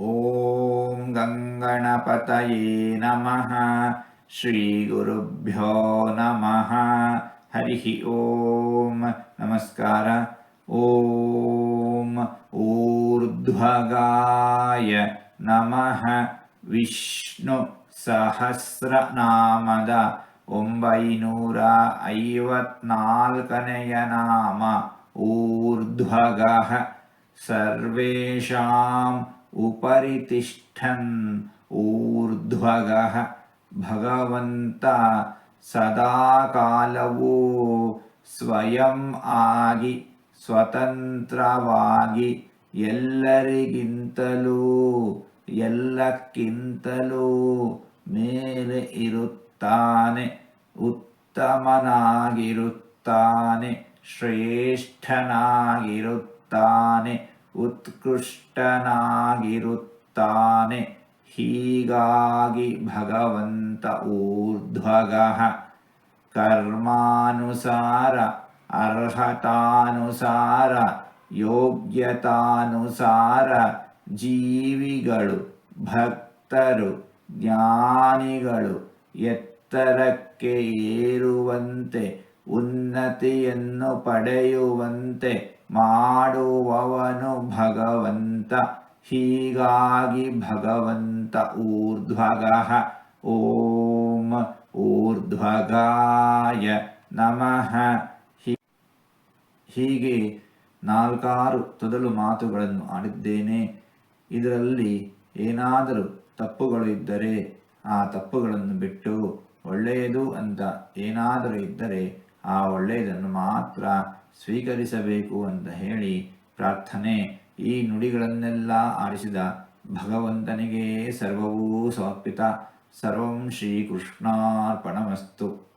ॐ गङ्गणपतये नमः श्रीगुरुभ्यो नमः हरिः ॐ नमस्कार ॐ ऊर्ध्वगाय नमः ವಿಷ್ಣು ಸಹಸ್ರನಾಮದ ಒಂಬೈನೂರ ಐವತ್ನಾಲ್ಕನೆಯ ನಾಮ ಊರ್ಧ್ವಗಃ ಸರ್ವೇಷಾಂ ಉಪರಿ ತಿಷ್ಠನ್ ಊರ್ಧ್ವಗಃ ಭಗವಂತ ಸದಾಕಾಲವೂ ಸ್ವಯಂ ಆಗಿ ಸ್ವತಂತ್ರವಾಗಿ ಎಲ್ಲರಿಗಿಂತಲೂ ಎಲ್ಲಕ್ಕಿಂತಲೂ ಮೇಲೆ ಇರುತ್ತಾನೆ ಉತ್ತಮನಾಗಿರುತ್ತಾನೆ ಶ್ರೇಷ್ಠನಾಗಿರುತ್ತಾನೆ ಉತ್ಕೃಷ್ಟನಾಗಿರುತ್ತಾನೆ. ಹೀಗಾಗಿ ಭಗವಂತ ಊರ್ಧ್ವಗಃ ಕರ್ಮಾನುಸಾರ, ಅರ್ಹತಾನುಸಾರ, ಯೋಗ್ಯತಾನುಸಾರ ಜೀವಿಗಳು, ಭಕ್ತರು, ಜ್ಞಾನಿಗಳು ಎತ್ತರಕ್ಕೆ ಏರುವಂತೆ, ಉನ್ನತಿಯನ್ನು ಪಡೆಯುವಂತೆ ಮಾಡುವವನು ಭಗವಂತ ಹೀಗಾಗಿ ಭಗವಂತ ಊರ್ಧ್ವಗಃ ಓಂ ಊರ್ಧ್ವಗಾಯ ನಮಃ. ಹೀಗೆ ನಾಲ್ಕಾರು ತೊದಲು ಮಾತುಗಳನ್ನು ಆಡಿದ್ದೇನೆ. ಇದರಲ್ಲಿ ಏನಾದರೂ ತಪ್ಪುಗಳು ಇದ್ದರೆ ಆ ತಪ್ಪುಗಳನ್ನು ಬಿಟ್ಟು ಒಳ್ಳೆಯದು ಅಂತ ಏನಾದರೂ ಇದ್ದರೆ ಆ ಒಳ್ಳೆಯದನ್ನು ಮಾತ್ರ ಸ್ವೀಕರಿಸಬೇಕು ಅಂತ ಹೇಳಿ ಪ್ರಾರ್ಥನೆ ಈ ನುಡಿಗಳನ್ನೆಲ್ಲ ಆರಿಸಿದ ಭಗವಂತನಿಗೆ ಸರ್ವವೂ ಸಮರ್ಪಿತ ಸರ್ವಂ ಶ್ರೀಕೃಷ್ಣಾರ್ಪಣಮಸ್ತು.